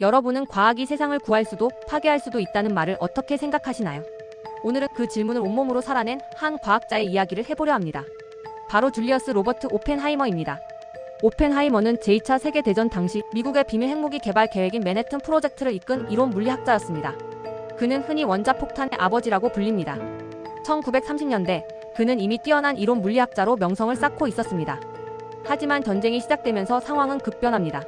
여러분은 과학이 세상을 구할 수도 파괴할 수도 있다는 말을 어떻게 생각하시나요? 오늘은 그 질문을 온몸으로 살아낸 한 과학자의 이야기를 해보려 합니다. 바로 줄리어스 로버트 오펜하이머입니다. 오펜하이머는 제2차 세계대전 당시 미국의 비밀 핵무기 개발 계획인 맨해튼 프로젝트를 이끈 이론 물리학자였습니다. 그는 흔히 원자폭탄의 아버지라고 불립니다. 1930년대 그는 이미 뛰어난 이론 물리학자로 명성을 쌓고 있었습니다. 하지만 전쟁이 시작되면서 상황은 급변합니다.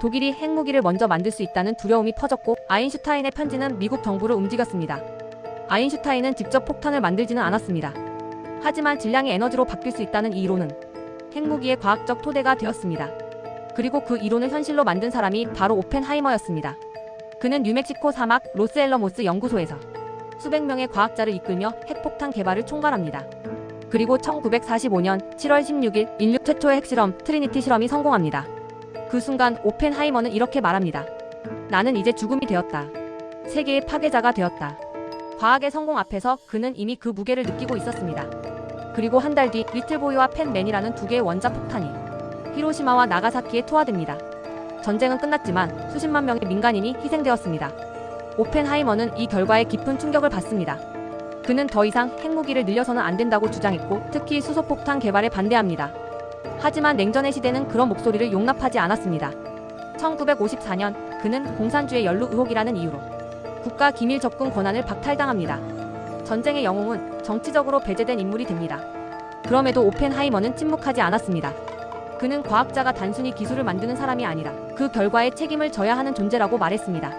독일이 핵무기를 먼저 만들 수 있다는 두려움이 퍼졌고 아인슈타인의 편지는 미국 정부를 움직였습니다. 아인슈타인은 직접 폭탄을 만들지는 않았습니다. 하지만 질량이 에너지로 바뀔 수 있다는 이 이론은 핵무기의 과학적 토대가 되었습니다. 그리고 그 이론을 현실로 만든 사람이 바로 오펜하이머였습니다. 그는 뉴멕시코 사막 로스엘러모스 연구소에서 수백 명의 과학자를 이끌며 핵폭탄 개발을 총괄합니다. 그리고 1945년 7월 16일 인류 최초의 핵실험 트리니티 실험이 성공합니다. 그 순간 오펜하이머는 이렇게 말합니다. 나는 이제 죽음이 되었다. 세계의 파괴자가 되었다. 과학의 성공 앞에서 그는 이미 그 무게를 느끼고 있었습니다. 그리고 한 달 뒤 리틀보이와 펜맨이라는 두 개의 원자 폭탄이 히로시마와 나가사키에 투하됩니다. 전쟁은 끝났지만 수십만 명의 민간인이 희생되었습니다. 오펜하이머는 이 결과에 깊은 충격을 받습니다. 그는 더 이상 핵무기를 늘려서는 안 된다고 주장했고 특히 수소폭탄 개발에 반대합니다. 하지만 냉전의 시대는 그런 목소리를 용납하지 않았습니다. 1954년 그는 공산주의 연루 의혹이라는 이유로 국가 기밀 접근 권한을 박탈당합니다. 전쟁의 영웅은 정치적으로 배제된 인물이 됩니다. 그럼에도 오펜하이머는 침묵하지 않았습니다. 그는 과학자가 단순히 기술을 만드는 사람이 아니라 그 결과에 책임을 져야 하는 존재라고 말했습니다.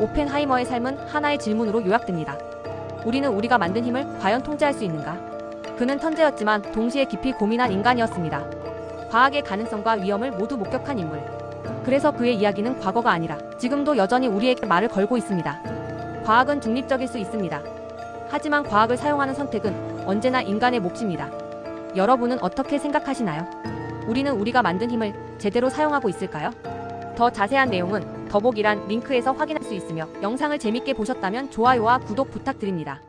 오펜하이머의 삶은 하나의 질문으로 요약됩니다. 우리는 우리가 만든 힘을 과연 통제할 수 있는가? 그는 천재였지만 동시에 깊이 고민한 인간이었습니다. 과학의 가능성과 위험을 모두 목격한 인물. 그래서 그의 이야기는 과거가 아니라 지금도 여전히 우리에게 말을 걸고 있습니다. 과학은 중립적일 수 있습니다. 하지만 과학을 사용하는 선택은 언제나 인간의 몫입니다. 여러분은 어떻게 생각하시나요? 우리는 우리가 만든 힘을 제대로 사용하고 있을까요? 더 자세한 내용은 더보기란 링크에서 확인할 수 있으며 영상을 재밌게 보셨다면 좋아요와 구독 부탁드립니다.